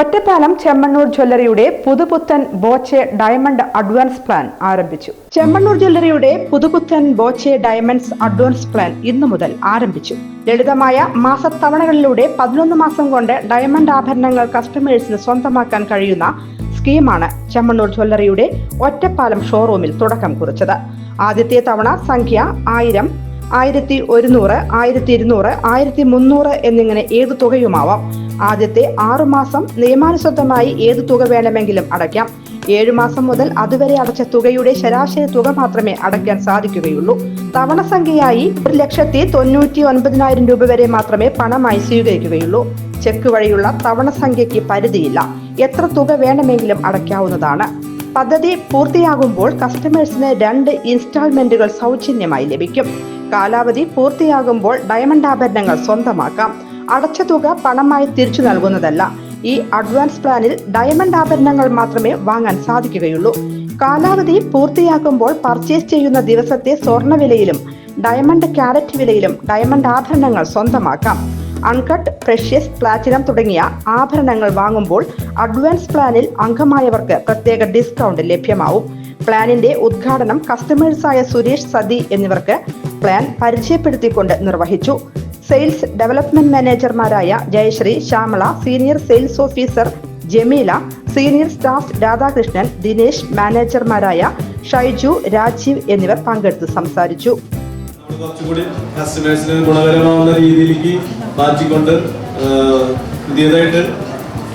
ഒറ്റപ്പാലം ചെമ്മണ്ണൂർ ജ്വല്ലറിയുടെ പുതുപുത്തൻ Boche diamond advance plan ആരംഭിച്ചു. ചെമ്മണ്ണൂർ ജ്വല്ലറിയുടെ പുതുപുത്തൻ ബോച്ചെ ഡയമണ്ട്സ് അഡ്വാൻസ് പ്ലാൻ ഇന്നു മുതൽ ആരംഭിച്ചു. ലളിതമായ മാസത്തവണകളിലൂടെ പതിനൊന്ന് മാസം കൊണ്ട് ഡയമണ്ട് ആഭരണങ്ങൾ കസ്റ്റമേഴ്സിന് സ്വന്തമാക്കാൻ കഴിയുന്ന സ്കീമാണ് ചെമ്മണ്ണൂർ ജ്വല്ലറിയുടെ ഒറ്റപ്പാലം ഷോറൂമിൽ തുടക്കം കുറിച്ചത്. ആദ്യത്തെ തവണ സംഖ്യ ആയിരം ആയിരത്തി ഒരുന്നൂറ് ആയിരത്തി ഇരുന്നൂറ് ആയിരത്തി മുന്നൂറ് എന്നിങ്ങനെ ഏതു തുകയുമാവാം. ആദ്യത്തെ ആറുമാസം നിയമാനുസൃതമായി ഏത് തുക വേണമെങ്കിലും അടയ്ക്കാം. ഏഴു മാസം മുതൽ അതുവരെ അടച്ച തുകയുടെ ശരാശരി തുക മാത്രമേ അടയ്ക്കാൻ സാധിക്കുകയുള്ളൂ. തവണ സംഖ്യയായി ഒരു ലക്ഷത്തി തൊണ്ണൂറ്റി ഒൻപതിനായിരം രൂപ വരെ മാത്രമേ പണമായി സ്വീകരിക്കുകയുള്ളൂ. ചെക്ക് വഴിയുള്ള തവണ സംഖ്യയ്ക്ക് പരിധിയില്ല. എത്ര തുക വേണമെങ്കിലും അടയ്ക്കാവുന്നതാണ്. പദ്ധതി പൂർത്തിയാകുമ്പോൾ കസ്റ്റമേഴ്സിന് രണ്ട് ഇൻസ്റ്റാൾമെന്റുകൾ സൗജന്യമായി ലഭിക്കും. കാലാവധി പൂർത്തിയാകുമ്പോൾ ഡയമണ്ട് ആഭരണങ്ങൾ സ്വന്തമാക്കാം. അടച്ച തുക പണമായി തിരിച്ചു നൽകുന്നതല്ല. ഈ അഡ്വാൻസ് പ്ലാനിൽ ഡയമണ്ട് ആഭരണങ്ങൾ മാത്രമേ വാങ്ങാൻ സാധിക്കുകയുള്ളൂ. കാലാവധി പൂർത്തിയാക്കുമ്പോൾ പർച്ചേസ് ചെയ്യുന്ന ദിവസത്തെ സ്വർണ ഡയമണ്ട് ക്യാരറ്റ് വിലയിലും ഡയമണ്ട് ആഭരണങ്ങൾ സ്വന്തമാക്കാം. അൺകട്ട് പ്രഷ്യസ് പ്ലാറ്റിനം തുടങ്ങിയ ആഭരണങ്ങൾ വാങ്ങുമ്പോൾ അഡ്വാൻസ് പ്ലാനിൽ അംഗമായവർക്ക് പ്രത്യേക ഡിസ്കൗണ്ട് ലഭ്യമാവും. പ്ലാനിന്റെ ഉദ്ഘാടനം കസ്റ്റമേഴ്സായ സുരേഷ് സതി എന്നിവർക്ക് പ്ലാൻ പരിചയപ്പെടുത്തിക്കൊണ്ട് നിർവഹിച്ചു. Sales development മാനേജർമാരായ Jayasree Shyamala senior sales officer Jameela senior staff Radhakrishnan Dinesh മാനേജർമാരായ Shaiju Rajeev എന്നിവർ പങ്കെടുത്ത് സംസാരിച്ചു. രീതിയിലേക്ക് മാറ്റിക്കൊണ്ട് പുതിയതായിട്ട്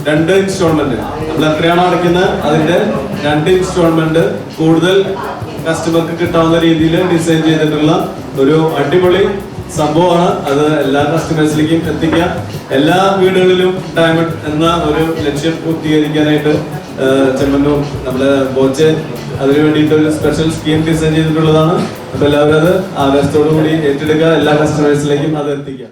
രണ്ട് ഇൻസ്റ്റാൾമെന്റ്. നമ്മൾ എത്രയാണോ അടയ്ക്കുന്നത് അതിന്റെ രണ്ട് ഇൻസ്റ്റാൾമെന്റ് കൂടുതൽ കസ്റ്റമർക്ക് കിട്ടാവുന്ന രീതിയിൽ ഡിസൈൻ ചെയ്തിട്ടുള്ള ഒരു അടിപൊളി സംഭവമാണ്. അത് എല്ലാ കസ്റ്റമേഴ്സിലേക്കും എത്തിക്കുക എല്ലാ വീടുകളിലും ഡയമണ്ട് എന്ന ഒരു ലക്ഷ്യം പൂർത്തീകരിക്കാനായിട്ട് ചെമ്മന്നൂർ നമ്മുടെ ബോച്ചെ അതിനു വേണ്ടിയിട്ട് ഒരു സ്പെഷ്യൽ സ്കീം ഡിസൈൻ ചെയ്തിട്ടുള്ളതാണ്. അപ്പൊ എല്ലാവരും അത് ആവേശത്തോടു കൂടി ഏറ്റെടുക്കുക. എല്ലാ കസ്റ്റമേഴ്സിലേക്കും അത് എത്തിക്കുക